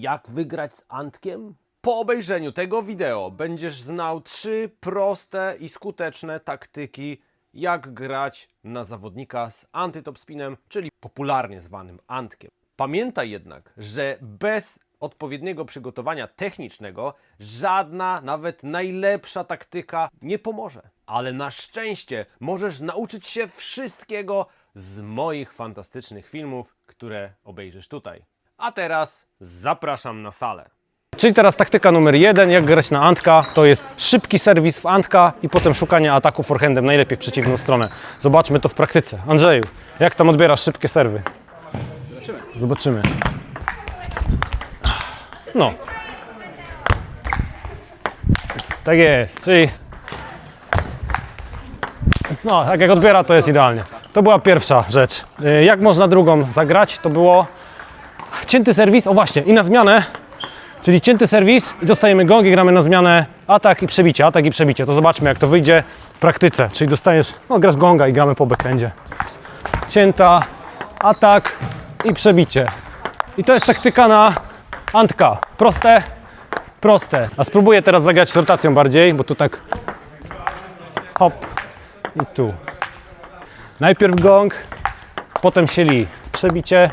Jak wygrać z Antkiem? Po obejrzeniu tego wideo będziesz znał trzy proste i skuteczne taktyki, jak grać na zawodnika z antytopspinem, czyli popularnie zwanym Antkiem. Pamiętaj jednak, że bez odpowiedniego przygotowania technicznego żadna, nawet najlepsza taktyka nie pomoże. Ale na szczęście możesz nauczyć się wszystkiego z moich fantastycznych filmów, które obejrzysz tutaj. A teraz zapraszam na salę. Czyli teraz taktyka numer jeden, jak grać na Antka, to jest szybki serwis w Antka i potem szukanie ataku forehandem, najlepiej w przeciwną stronę. Zobaczmy to w praktyce. Andrzeju, jak tam odbierasz szybkie serwy? Zobaczymy. Zobaczymy. No. Tak jest, czyli... No, tak jak odbiera, to jest idealnie. To była pierwsza rzecz. Y, Jak można drugą zagrać? To było cięty serwis, o właśnie, i na zmianę Czyli cięty serwis i dostajemy gong i gramy na zmianę atak i przebicie, atak i przebicie. To zobaczmy jak to wyjdzie w praktyce. Czyli dostajesz, no grasz gonga i gramy po backhandzie. Cięta, atak i przebicie. I to jest taktyka na antka. Proste, proste. A spróbuję teraz zagrać z rotacją bardziej, bo tu tak hop i tu. Najpierw gong, potem sieli. Przebicie,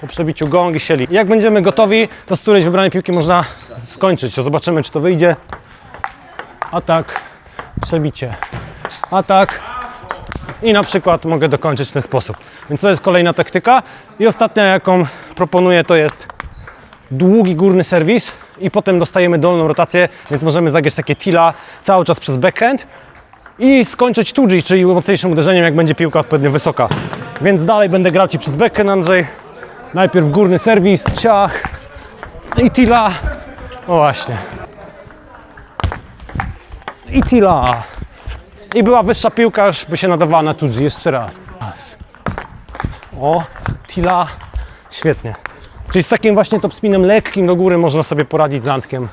po przebiciu gong i sieli. Jak będziemy gotowi, to z którejś wybranej piłki można skończyć. Zobaczymy, czy to wyjdzie. Atak, przebicie, atak i na przykład mogę dokończyć w ten sposób. Więc to jest kolejna taktyka. I ostatnia, jaką proponuję, to jest długi górny serwis i potem dostajemy dolną rotację, więc możemy zagrać takie tila cały czas przez backhand i skończyć 2G, czyli mocniejszym uderzeniem, jak będzie piłka odpowiednio wysoka. Więc dalej będę grał Ci przez backhand, Andrzej. Najpierw górny serwis, ciach i tila. O właśnie. I tila. I była wyższa piłka, już by się nadawała na 2G. Jeszcze raz. raz. O, tila. Świetnie. Czyli z takim właśnie topspinem lekkim do góry można sobie poradzić z Antkiem.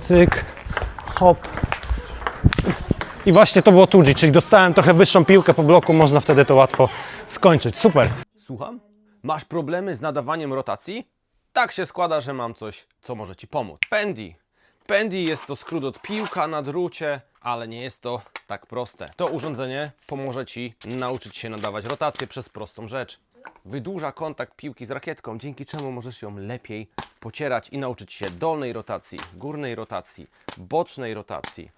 Cyk, hop. I właśnie to było 2G, czyli dostałem trochę wyższą piłkę po bloku, można wtedy to łatwo skończyć. Super. Słucham? Masz problemy z nadawaniem rotacji? Tak się składa, że mam coś, co może Ci pomóc. Pendy. Pendy jest to skrót od piłka na drucie, ale nie jest to tak proste. To urządzenie pomoże Ci nauczyć się nadawać rotację przez prostą rzecz. Wydłuża kontakt piłki z rakietką, dzięki czemu możesz ją lepiej pocierać i nauczyć się dolnej rotacji, górnej rotacji, bocznej rotacji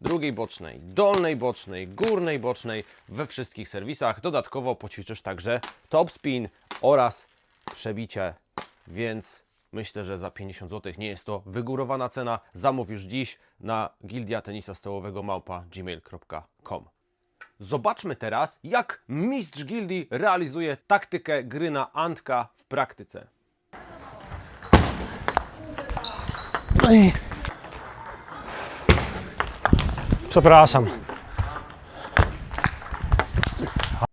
drugiej bocznej, dolnej bocznej, górnej bocznej we wszystkich serwisach. Dodatkowo poćwiczysz także top spin oraz przebicie, więc myślę, że za 50 zł nie jest to wygórowana cena. Zamów już dziś na gildia tenisa stołowego małpa gmail.com. Zobaczmy teraz, jak mistrz gildii realizuje taktykę gry na Antka w praktyce. Przepraszam.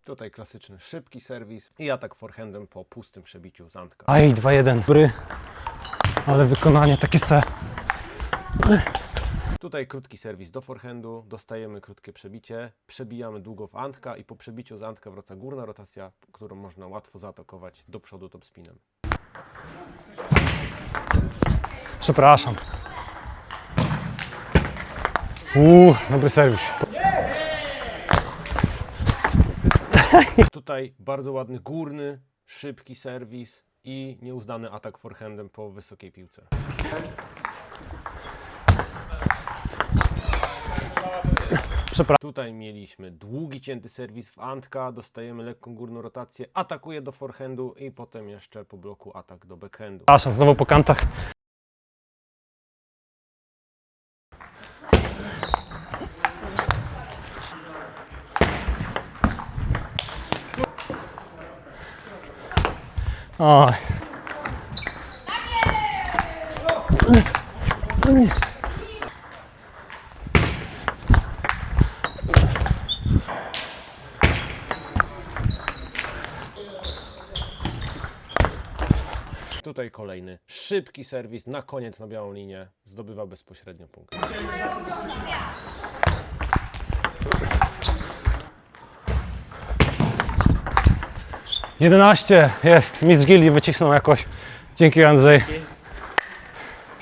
Tutaj klasyczny szybki serwis i atak forehandem po pustym przebiciu z Antka. Aj, 2-1. Dobry. Ale wykonanie takie se. Tutaj krótki serwis do forehandu, dostajemy krótkie przebicie, przebijamy długo w Antka i po przebiciu z Antka wraca górna rotacja, którą można łatwo zaatakować do przodu topspinem. Przepraszam. Uuu, dobry serwis. Tutaj bardzo ładny górny, szybki serwis i nieuznany atak forehandem po wysokiej piłce. Przepraszam. Tutaj mieliśmy długi cięty serwis w Antka, dostajemy lekką górną rotację, atakuje do forehandu i potem jeszcze po bloku atak do backhandu. Przepraszam, znowu po kantach. Oj. Tutaj kolejny szybki serwis, na koniec na białą linię, zdobywa bezpośrednio punkt. Jedenaście jest. Mistrz gildii wycisnął jakoś. Dzięki Andrzej.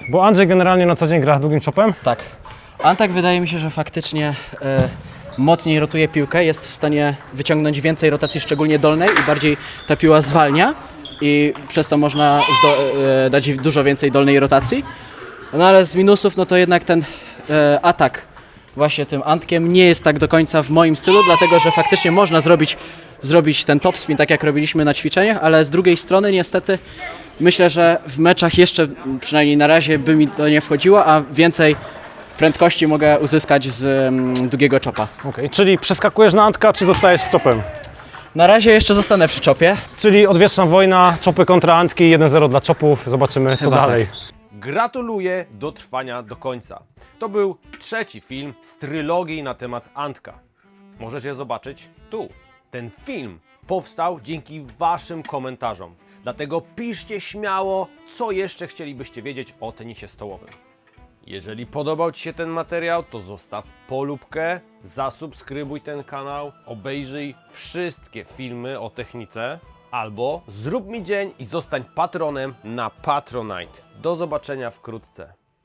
Bo Andrzej generalnie na co dzień gra długim chopem. Tak. Antak wydaje mi się, że faktycznie e, mocniej rotuje piłkę, jest w stanie wyciągnąć więcej rotacji, szczególnie dolnej i bardziej ta piła zwalnia i przez to można e, dać dużo więcej dolnej rotacji. No ale z minusów, no to jednak ten e, atak właśnie tym Antkiem nie jest tak do końca w moim stylu, dlatego że faktycznie można zrobić, zrobić ten top spin tak jak robiliśmy na ćwiczeniach, ale z drugiej strony niestety myślę, że w meczach jeszcze przynajmniej na razie by mi to nie wchodziło, a więcej prędkości mogę uzyskać z mm, długiego czopa. Okej, Czyli przeskakujesz na Antka, czy zostajesz z chopem? Na razie jeszcze zostanę przy czopie. Czyli odwieczna wojna, chopy kontra Antki, 1-0 dla chopów. Zobaczymy co Chyba dalej. Gratuluję dotrwania do końca. To był trzeci film z trylogii na temat Antka. Możecie je zobaczyć tu. Ten film powstał dzięki Waszym komentarzom. Dlatego piszcie śmiało, co jeszcze chcielibyście wiedzieć o tenisie stołowym. Jeżeli podobał Ci się ten materiał, to zostaw polubkę, zasubskrybuj ten kanał, obejrzyj wszystkie filmy o technice, albo zrób mi dzień i zostań patronem na Patronite. Do zobaczenia wkrótce.